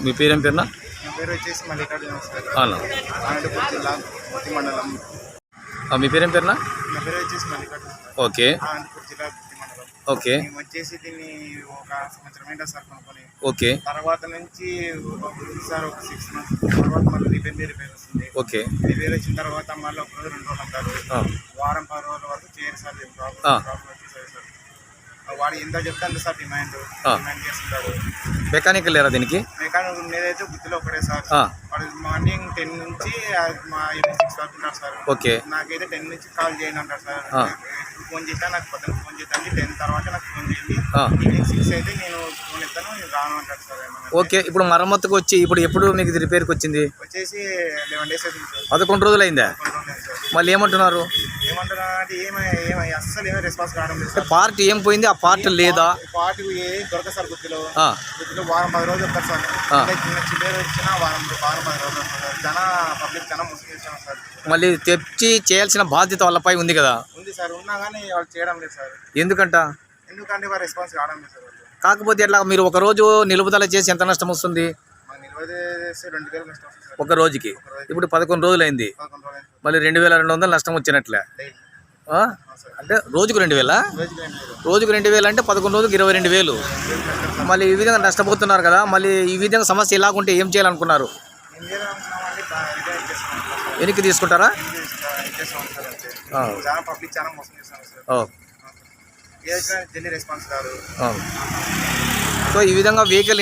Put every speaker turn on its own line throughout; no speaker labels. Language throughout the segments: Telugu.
మీ పేరేం పేరునా?
నా పేరు వచ్చేసి మల్లికార్జున అనంతపురం జిల్లా మండలం
మీ పేరేం పేరునా?
నా పేరు వచ్చేసి మల్లికార్జున.
ఓకే.
అనంతపురం జిల్లా మండలం
ఓకే.
మేము వచ్చేసి దీన్ని ఒక సంవత్సరం ఏంటో సార్ కొనుక్కొని.
ఓకే.
తర్వాత నుంచి సార్ ఒక సిక్స్ మంత్స్ తర్వాత మళ్ళీ రిపేర్ రిపేర్ వస్తుంది.
ఓకే.
రిపేర్ వచ్చిన తర్వాత మళ్ళీ ఒక రోజు రెండు రోజులు అంటారు. వారం పది రోజుల వరకు చేయరు సార్ ఏం ప్రాబ్లం
ఆ.
ప్రాబ్లం వచ్చేసరి సార్ వాడు ఎంత చెప్తే అంత సార్ డిమాండ్. డిమాండ్ చేస్తుంటాడు.
మెకానికల్ లేరా దీనికి?
మెకానిక్ ఉండేదైతే గుత్తిలో ఒకటే సార్. వాడు మార్నింగ్ టెన్ నుంచి మా ఈవినింగ్ సిక్స్ వరకు సార్.
ఓకే.
నాకైతే టెన్ నుంచి కాల్ చేయండి అంటారు సార్. ఫోన్ చేస్తా నాకు పొద్దున్న ఫోన్ చేస్తాను టెన్ తర్వాత నాకు ఫోన్ చేయండి. ఈవినింగ్ సిక్స్ అయితే నేను ఫోన్ నేను రాను అంటారు సార్
ఓకే ఇప్పుడు మరమ్మతుకు వచ్చి ఇప్పుడు ఎప్పుడు మీకు రిపేర్కి వచ్చింది?
వచ్చేసి లెవెన్ డేస్ అవుతుంది సార్.
పదకొండు రోజులు అయిందా మళ్ళీ ఏమంటున్నారు? పార్ట్ ఏం పోయింది? ఆ పార్ట్ లేదా?
పార్టీ సార్ గుర్తులో. వారం పది రోజులు సార్. వచ్చినా వారం వారం పది రోజులు జన పబ్లిక్ జనం సార్.
మళ్ళీ తెచ్చి చేయాల్సిన బాధ్యత వాళ్ళపై ఉంది కదా?
ఉంది సార్. ఉన్నా కానీ వాళ్ళు చేయడం లేదు సార్.
ఎందుకంట?
ఎందుకంటే వారు రెస్పాన్స్ కావడం లేదు సార్
కాకపోతే ఎట్లా మీరు ఒక రోజు నిలుపుదల చేసి ఎంత నష్టం వస్తుంది? ఒక రోజుకి? ఇప్పుడు పదకొండు రోజులు అయింది
పదకొండు రోజులు అయింది
మళ్ళీ రెండు వేల రెండు వందలు నష్టం వచ్చినట్లే. అంటే రోజుకు రెండు వేలా?
రోజుకి రెండు వేలు.
అంటే పదకొండు రోజుకి ఇరవై రెండు వేలు. మళ్ళీ ఈ విధంగా నష్టపోతున్నారు కదా మళ్ళీ ఈ విధంగా సమస్య ఎలాగుంటే ఏం చేయాలనుకున్నారు? వెనక్కి తీసుకుంటారా? ఓ, సో ఈ విధంగా వెహికల్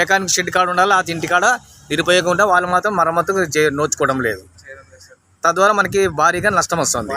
మెకానిక్ షెడ్ కాడ ఉండాలి ఆ ఇంటి కాడ నిరుపయోగం ఉంటే వాళ్ళు మాత్రం మరమ్మతు చే నోచుకోవడం లేదు. తద్వారా మనకి భారీగా నష్టం వస్తుంది.